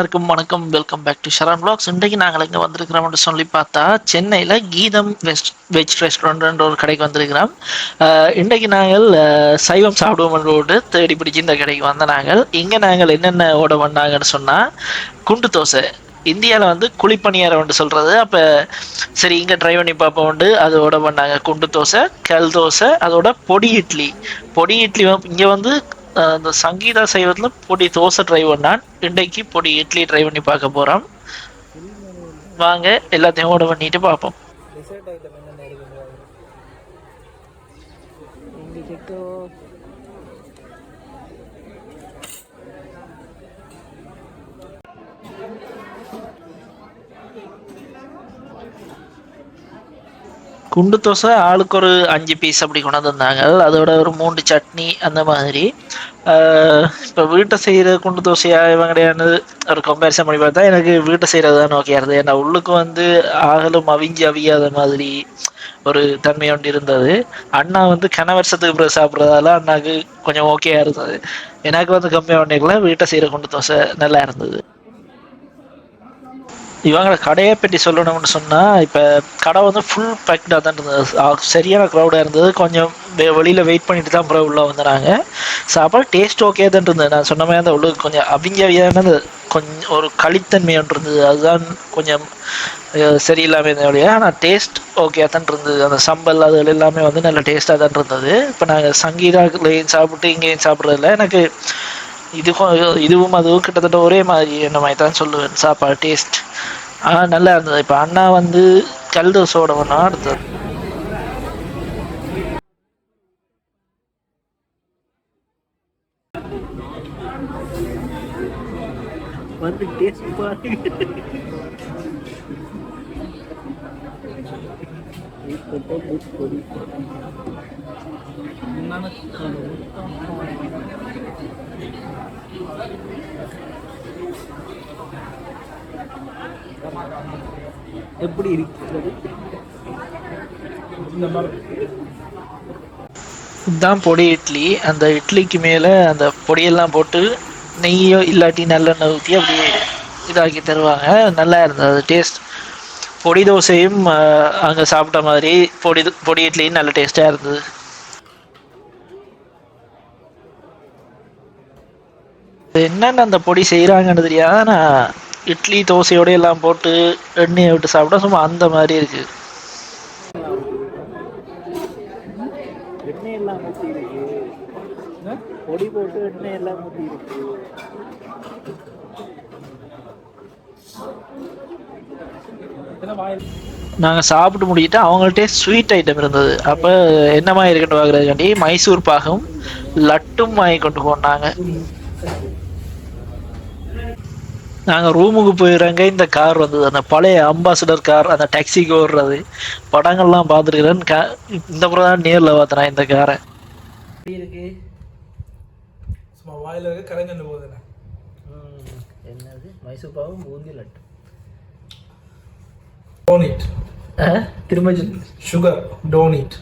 எல்லாருக்கும் வணக்கம். Welcome back to Sharon blogs இன்றைக்கு நாங்கள் இங்கே வந்திருக்கிறோம்னு சொல்லி பார்த்தா சென்னையில் கீதம் வெஸ்ட் வெஜ் ரெஸ்டாரண்ட்ன்ற ஒரு கடைக்கு வந்திருக்கிறோம். இன்றைக்கு நாங்கள் சைவம் சாப்பிடுவோம் தேடி பிடிச்சி இந்த கடைக்கு வந்த நாங்கள். இங்கே நாங்கள் என்னென்ன ஓட வந்தாங்கன்னு சொன்னால் குண்டு தோசை. இந்தியாவில் வந்து குழிப்பணியாரம் ஒன்று சொல்கிறது அப்போ சரி இங்கே ட்ரை பண்ணி பார்ப்போம் அதோட பண்ணாங்க. குண்டு தோசை கல் தோசை அதோட பொடி இட்லி. பொடி இட்லி இங்கே வந்து இந்த சங்கீதா செய்வதில் பொடி தோசை ட்ரை பண்ணான். இன்றைக்கு பொடி இட்லி ட்ரை பண்ணி பார்க்க போகிறோம் வாங்க எல்லாத்தையும் ஓட பண்ணிட்டு பார்ப்போம் டெசர்ட் ஐட்டம் என்னென்ன இருக்குங்க இண்டிகேட்டோ குண்டு தோசை ஆளுக்கு ஒரு அஞ்சு பீஸ் அப்படி கொண்டு வந்தாங்க அதோட ஒரு மூன்று சட்னி அந்த மாதிரி. இப்போ வீட்டை செய்கிற குண்டு தோசையா இவன் கிடையாது ஒரு கம்பேரிசன் பண்ணி பார்த்தா எனக்கு வீட்டை செய்கிறது தான் இருந்தது. ஏன்னா உள்ளுக்கு வந்து ஆகலும் அவிஞ்சு அவியாத மாதிரி ஒரு தன்மை ஒன்று இருந்தது. அண்ணா வந்து கன வருஷத்துக்கு பிறகு சாப்பிட்றதால அண்ணாக்கு கொஞ்சம் ஓகேயா இருந்தது. எனக்கு வந்து கம்மியாக ஒன்றைக்குள்ள வீட்டை செய்கிற குண்டு தோசை நல்லா இருந்தது. இவங்களை கடையை பற்றி சொல்லணும்னு சொன்னால் இப்போ கடை வந்து ஃபுல் பேக்டாக தான் இருந்தது. சரியான க்ரௌடாக இருந்தது. கொஞ்சம் வெ- வெளியில் வெயிட் பண்ணிட்டு தான் அப்புறம் உள்ளே வந்தாங்க. சாப்பாடு டேஸ்ட் ஓகே தான் இருந்தது. நான் சொன்ன மாதிரி அந்த உள்ள கொஞ்சம் அவிஞ்சவியானது கொஞ்சம் ஒரு களித்தன்மை ஒன்று இருந்தது. அதுதான் கொஞ்சம் சரியில்லாமல் இருந்தோடைய ஆனால் டேஸ்ட் ஓகே தான் இருந்தது. அந்த சம்பல் அது எல்லாமே வந்து நல்ல டேஸ்ட்டாக தான் இருந்தது. இப்போ நாங்கள் சங்கீதாலையும் சாப்பிட்டு இங்கேயும் சாப்பிட்றதில்ல. எனக்கு இதுக்கும் இதுவும் அதுவும் கிட்டத்தட்ட ஒரே மாதிரி என்ன மாதிரி தான் சொல்லுவேன். சாப்பாடு டேஸ்ட் ஆ நல்லா இருந்தது. இப்போ அண்ணா வந்து கல் தோசையோட ஒன்றா வந்து டேஸ்ட் பாருங்க. எப்படி இருக்கிறது? இந்த மாதிரி. இதுதான் பொடி இட்லி. அந்த இட்லிக்கு மேலே அந்த பொடியெல்லாம் போட்டு நெய்யோ இல்லாட்டி நல்லெண்ணெய் ஊற்றி அப்படியே இதாக்கி தருவாங்க. நல்லா இருந்தது. டேஸ்ட் பொடி தோசையும் அங்கே சாப்பிட்ட மாதிரி பொடி பொடி இட்லியும் நல்ல டேஸ்ட்டாக இருந்தது. என்னென்ன அந்த பொடி செய்கிறாங்கன்னு தெரியாது. ஆனால் இட்லி தோசையோட எல்லாம் போட்டு எண்ணெயை விட்டு சாப்பிட்டா சும்மா அந்த மாதிரி இருக்குது எண்ணெய் எல்லாம் ஊற்றி இருக்கு. பொடி போட்டு எண்ணெய் எல்லாம் ஊற்றி இருக்கு. நாங்கள் சாப்பிட்டு முடிக்கிட்டு அவங்கள்ட்டே ஸ்வீட் ஐட்டம் இருந்தது. அப்போ என்ன மாதிரி இருக்குன்னு பார்க்குறதுக்காண்டி மைசூர் பாகம் லட்டும் வாங்கி கொண்டு போனாங்க. நாங்கள் ரூமுக்கு போயிடுறாங்க இந்த கார் வந்தது. அந்த பழைய அம்பாசிடர் கார் அந்த டாக்ஸிக்கு ஓடுறது. படங்கள்லாம் பார்த்துருக்குறேன். கா இந்த முறை தான் நேரில் பார்த்தேன் இந்த காரை இருக்கு? சும்மா வாயில இருக்க கரைஞ்சு போகுதுண்ணே. என்னது? மைசூர் பாவும் பூந்தி லட்டு. டோன் இட் திரும்ப சொல்லு. சுகர் டோன் இட்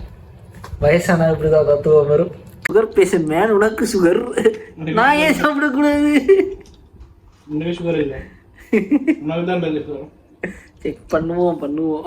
வயசான இப்படிதான் தத்துவம் வரும். சுகர் பேஷண்ட் மேன் உனக்கு சுகர் நான் ஏன் சாப்பிடக்கூடாது? சுகர் இல்லை. செக் பண்ணுவோம் பண்ணுவோம்.